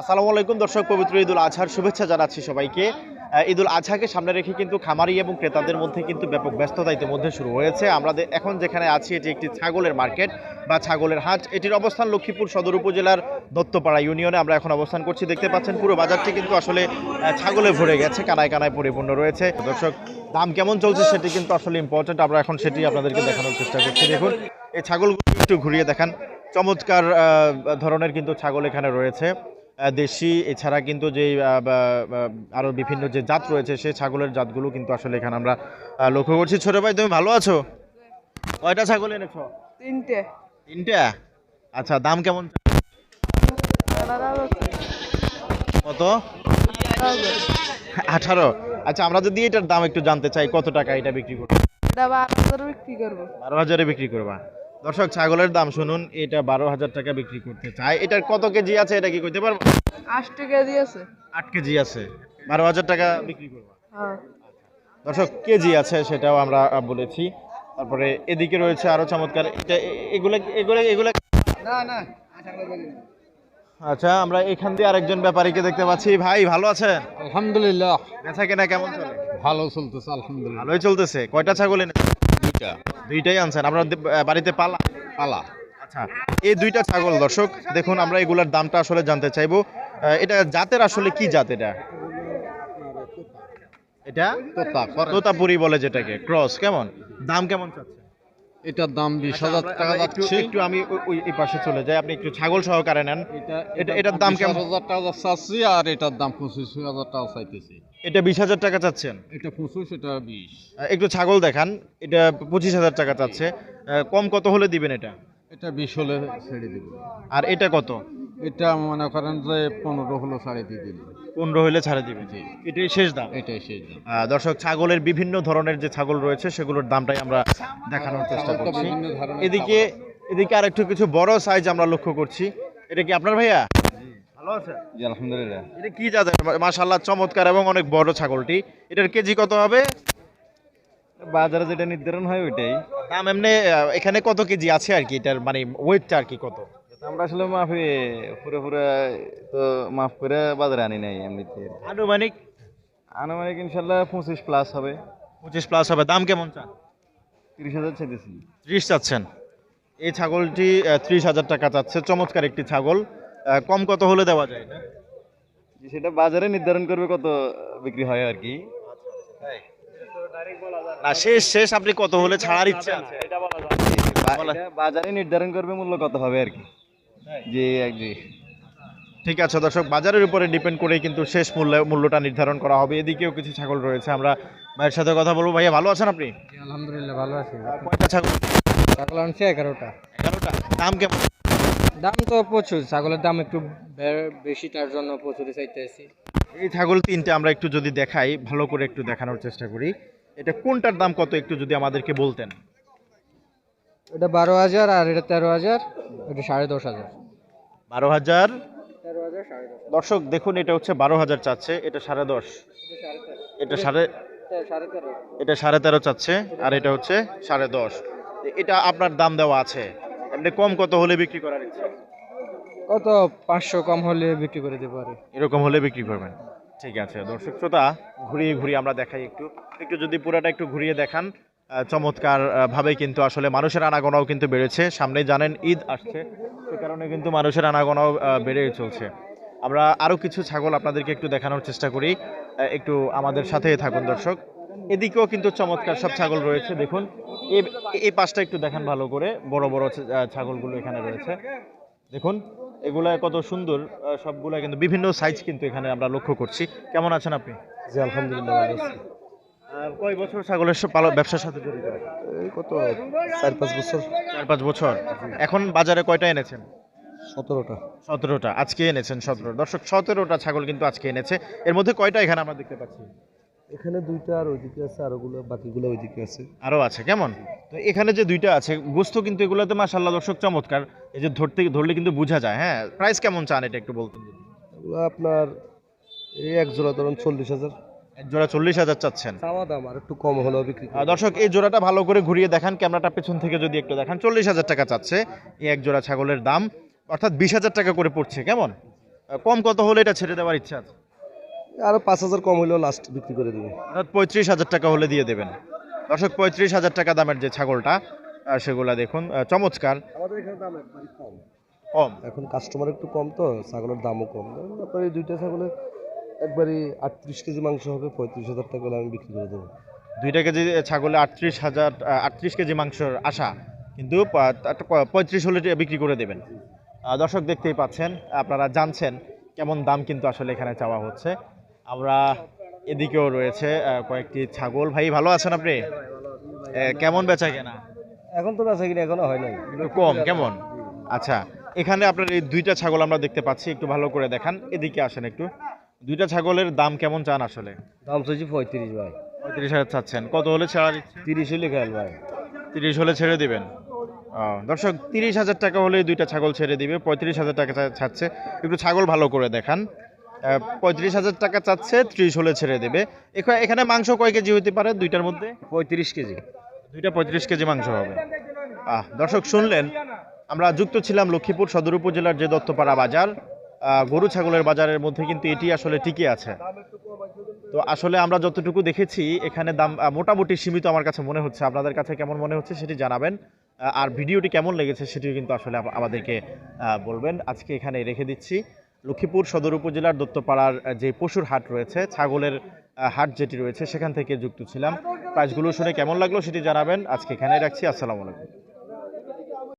আসসালামু আলাইকুম দর্শক, পবিত্র ঈদুল আজহার শুভেচ্ছা জানাচ্ছি সবাইকে। ঈদুল আজহাকে সামনে রেখে কিন্তু খামারি এবং ক্রেতাদের মধ্যে কিন্তু ব্যাপক ব্যস্ততা ইতিমধ্যে শুরু হয়েছে। আমরা এখন যেখানে আছি, এটি একটি ছাগলের মার্কেট বা ছাগলের হাট। এটির অবস্থান লক্ষ্মীপুর সদর উপজেলার দত্তপাড়া ইউনিয়নে আমরা এখন অবস্থান করছি। দেখতে পাচ্ছেন, পুরো বাজারটি কিন্তু আসলে ছাগলে ভরে গেছে, কানায় কানায় পরিপূর্ণ রয়েছে। দর্শক, দাম কেমন চলছে সেটি কিন্তু আসলে ইম্পর্টেন্ট আমরা এখন সেটি আপনাদেরকে দেখানোর চেষ্টা করছি। দেখুন, এই ছাগলগুলো একটু ঘুরিয়ে দেখান। চমৎকার ধরনের কিন্তু ছাগল এখানে রয়েছে। দেশি এছাড়া কিন্তু যে আরও বিভিন্ন যে জাত রয়েছে সেই ছাগলের জাতগুলো কিন্তু আসলে এখানে আমরা লক্ষ্য করছি। ছোট ভাই তুমি ভালো আছো? কয়টা ছাগল এনেছো? তিনটে। তিনটা? আচ্ছা দাম কেমন? কত? আঠারো। আচ্ছা আমরা যদি এটার দাম একটু জানতে চাই কত টাকা এটা বিক্রি করব। বারো হাজার বিক্রি করব। দর্শক ছাগলের দাম শুনুন এটা বারো হাজার টাকা বিক্রি করতে চাই এটার কত কেজি আছে এটা কি কইতে পারব? আটটি কেজি আছে। আট কেজি আছে। বারো হাজার টাকা বিক্রি করবা। হ্যাঁ। দর্শক কেজি আছে সেটাও আমরা বলেছি। তারপরে এদিকে রয়েছে আরও চমৎকার এটা এগুলা এগুলা এগুলা না না আচ্ছা আমরা এখান দিয়ে আরেকজন ব্যাপারীকে দেখতে পাচ্ছি। ভাই ভালো আছেন? আলহামদুলিল্লাহ। বেচা কেনা কেমন চলে? ভালো চলতেছে আলহামদুলিল্লাহ। ভালোই চলতেছে। কয়টা ছাগল এনে দুইটা। দুইটাই আনছেন। আপনার বাড়িতে পালা পালা। আচ্ছা এই দুইটা ছাগল, দর্শক, দেখুন আমরা এগুলার দামটা আসলে জানতে চাইব। এটা জাতের আসলে কি জাত এটা? এটা তোতা, তোতাপুরি বলে যেটাকে, ক্রস, কেমন? দাম কেমন চাচ্ছে এটার দাম বিশ আচ্ছা, হাজার টাকা যাচ্ছে। একটু আমি ওই- এই পাশে চলে যাই আপনি একটু ছাগল সহকারে নেন। এটা এটা- এটার দাম কেমন? হাজার টাকা চাচ্ছি আর এটার দাম পঁচিশ হাজার টাকা চাইতেছি। এটা বিশ হাজার টাকা চাচ্ছেন? এটা পঁচিশ এটা বিশ। একটু ছাগল দেখান এটা পঁচিশ হাজার টাকা চাচ্ছে। কম কত হলে দিবেন এটা? এটা বিশ হলে ছেড়ে দিব আর এটা কত? এটা মনে করেন যে পনেরো হলো সাড়ে দিয়ে দিল পনেরো হলে ছাড়ে দিবে জি। এটাই শেষ দাম? এটাই শেষ দাম। আহ, দর্শক ছাগলের বিভিন্ন ধরনের যে ছাগল রয়েছে সেগুলোর দামটাই আমরা দেখানোর চেষ্টা ছাগল তো করছি। বিভিন্ন ধরনের এদিকে এদিকে আর একটু কিছু বড় সাইজ আমরা লক্ষ্য করছি। এটা কি আপনার ভাইয়া? ভালো আছে? জি আলহামদুলিল্লাহ। এটা কি মাশাল্লাহ চমৎকার এবং অনেক বড় ছাগলটি। এটার কেজি কত হবে? বাজারে যেটা নির্ধারণ হয় ওইটাই। দাম এমনি আহ, এখানে কত কেজি আছে আর কি? এটার মানে ওয়েটটা আর কি কত? আমরা আসলে মাফে পুরো পুরো তো মাফ করে বাজারে আনি নাই এমনিতে। আনুমানিক? আনুমানিক ইনশাল্লাহ পঁচিশ প্লাস হবে। পঁচিশ প্লাস হবে। দাম কেমন চান? তিরিশ হাজার চাইতেছি। ত্রিশ চাচ্ছেন। এই ছাগলটি ত্রিশ হাজার টাকা চাচ্ছে। চমৎকার একটি ছাগল। কম কত হলে দেওয়া যায় না সেটা বাজারে নির্ধারণ করবে কত বিক্রি হয় আর কি। না শেষ শেষ। আপনি কত হলে ছাড়ার ইচ্ছা আছে? এটা বাজারে নির্ধারণ করবে মূল্য কত হবে আর কি। জি জি। ঠিক আছে দর্শক বাজারের উপরে ডিপেন্ড করে কিন্তু শেষ মূল্য মূল্যটা নির্ধারণ করা হবে। এদিকেও কিছু ছাগল রয়েছে আমরা ভাইয়ের সাথে কথা বলব। ভাইয়া ভালো আছেন আপনি? আলহামদুলিল্লাহ ভালো আছি। কয়টা ছাগল? ছাগল আনছি এগারোটা। এগারোটা। দাম কেমন? দাম তো প্রচুর ছাগলের দাম একটু বেশি তার জন্য প্রচুরই চাইতেছি। এই ছাগল তিনটে আমরা একটু যদি দেখাই ভালো করে একটু দেখানোর চেষ্টা করি। এটা কোনটার দাম কত একটু যদি আমাদেরকে বলতেন? এটা বারো হাজার আর এটা তেরো হাজার এটা সাড়ে দশ হাজার। বারো হাজার। দর্শক দেখুন এটা হচ্ছে বারো হাজার চাচ্ছে এটা সাড়ে দশ। এটা সাড়ে এটা সাড়ে তেরো চাচ্ছে আর এটা হচ্ছে সাড়ে দশ। এটা আপনার দাম দেওয়া আছে। এমনি কম কত হলে বিক্রি করার ইচ্ছা? কত? পাঁচশো কম হলে বিক্রি করে দিতে পারে। এরকম হলে বিক্রি করবেন। ঠিক আছে দর্শক শ্রোতা ঘুরিয়ে ঘুরিয়ে আমরা দেখাই একটু। একটু যদি পুরাটা একটু ঘুরিয়ে দেখান আহ, চমৎকার ভাবে কিন্তু আসলে মানুষের আনাগোনাও কিন্তু বেড়েছে। সামনে জানেন ঈদ আসছে সে কারণে কিন্তু মানুষের আনাগোনাও বেড়েই চলছে। আমরা আরও কিছু ছাগল আপনাদেরকে একটু দেখানোর চেষ্টা করি। একটু আমাদের সাথে থাকুন দর্শক। এদিকেও কিন্তু চমৎকার সব ছাগল রয়েছে দেখুন। এই- এই পাশটা একটু দেখান ভালো করে বড় বড় ছাগলগুলো এখানে রয়েছে। দেখুন এগুলা কত সুন্দর সবগুলা কিন্তু বিভিন্ন সাইজ কিন্তু এখানে আমরা লক্ষ্য করছি। কেমন আছেন আপনি? জি আলহামদুলিল্লাহ কয় বছর ছাগলের সব পালন ব্যবসার সাথে জড়িত? এই কত চার পাঁচ বছর। চার পাঁচ বছর। এখন বাজারে কয়টা এনেছেন? সতেরোটা। সতেরোটা। আজকে এনেছেন সতেরো। দর্শক সতেরোটা ছাগল কিন্তু আজকে এনেছে। এর মধ্যে কয়টা এখানে আমরা দেখতে পাচ্ছি? এখানে দুইটা আর ওইদিকে আছে আর ওগুলো বাকিগুলো ওইদিকে আছে। আরও আছে কেমন? তো এখানে যে দুইটা আছে গোস্ত কিন্তু এগুলোতে মাসাল্লাহ দর্শক চমৎকার। এই যে ধরতে ধরলে কিন্তু বোঝা যায় হ্যাঁ? প্রাইস কেমন চান এটা একটু বলতেন। আপনার এই এক জোড়া ধরুন চল্লিশ হাজার। জোড়া চল্লিশ হাজার চাচ্ছেন। চাওয়া দাম আর একটু কম হলেও বিক্রি দর্শক এই জোড়াটা ভালো করে ঘুরিয়ে দেখান। ক্যামেরাটা পেছন থেকে যদি একটু দেখান চল্লিশ হাজার টাকা চাচ্ছে। এই এক জোড়া ছাগলের দাম অর্থাৎ বিশ হাজার টাকা করে পড়ছে কেমন? কম কত হলে এটা ছেড়ে দেওয়ার ইচ্ছা আছে? আরও পাঁচ হাজার কম হলেও লাস্ট বিক্রি করে দেবে। অর্থাৎ পঁয়ত্রিশ হাজার টাকা হলে দিয়ে দেবেন। দর্শক পঁয়ত্রিশ হাজার টাকা দামের যে ছাগলটা সেগুলা দেখুন। চমৎকার। আমাদের এখানে দাম একবারই কম। কম? এখন কাস্টমার একটু কম তো ছাগলের দামও কম। এই দুইটা ছাগলের একবারই আটত্রিশ কেজি মাংস হবে পঁয়ত্রিশ হাজার টাকা হলে আমি বিক্রি করে দেবো। দুইটা কেজি ছাগলে আটত্রিশ হাজার আটত্রিশ কেজি মাংসর আশা কিন্তু পঁয়ত্রিশ হলে বিক্রি করে দেবেন। দর্শক দেখতেই পাচ্ছেন আপনারা জানছেন কেমন দাম কিন্তু আসলে এখানে চাওয়া হচ্ছে। আমরা এদিকেও রয়েছে কয়েকটি ছাগল। ভাই ভালো আছেন আপনি? কেমন বেচা কেনা? এখন তো বেচা কিনা এখনও হয় নাই। কম কেমন? আচ্ছা এখানে আপনার এই দুইটা ছাগল আমরা দেখতে পাচ্ছি একটু ভালো করে দেখান। এদিকে আসেন একটু। দুইটা ছাগলের দাম কেমন চান আসলে? দাম চাইছি পঁয়ত্রিশ ভাই। পঁয়ত্রিশ হাজার চাচ্ছেন। কত হলে ছাড়া? তিরিশ হলে খেয়াল ভাই। তিরিশ হলে ছেড়ে দিবেন। দর্শক তিরিশ হাজার টাকা হলে দুইটা ছাগল ছেড়ে দিবে। পঁয়ত্রিশ হাজার টাকা চাচ্ছে। একটু ছাগল ভালো করে দেখান। পঁয়ত্রিশ হাজার টাকা চাচ্ছে ত্রিশ হলে ছেড়ে দেবে। এখা- এখানে মাংস কয় কেজি হতে পারে দুইটার মধ্যে? পঁয়ত্রিশ কেজি। দুইটা পঁয়ত্রিশ কেজি মাংস হবে। আহ দর্শক শুনলেন? আমরা যুক্ত ছিলাম লক্ষ্মীপুর সদর উপজেলার যে দত্তপাড়া বাজার। গরু ছাগলের বাজারের মধ্যে কিন্তু এটি আসলে টিকে আছে। তো আসলে আমরা যতটুকু দেখেছি, এখানে দাম মোটামুটি সীমিত আমার কাছে মনে হচ্ছে। আপনাদের কাছে কেমন মনে হচ্ছে সেটি জানাবেন। আর ভিডিওটি কেমন লেগেছে সেটিও কিন্তু আসলে আমাদেরকে বলবেন। আজকে এখানে রেখে দিচ্ছি। লক্ষ্মীপুর সদর উপজেলার দত্তপাড়ার যে পশুর হাট রয়েছে, ছাগলের হাট যেটি রয়েছে, সেখান থেকে যুক্ত ছিলাম। প্রাইসগুলো শুনে কেমন লাগল সেটি জানাবেন। আজকে এখানে রাখছি। আসসালামু আলাইকুম।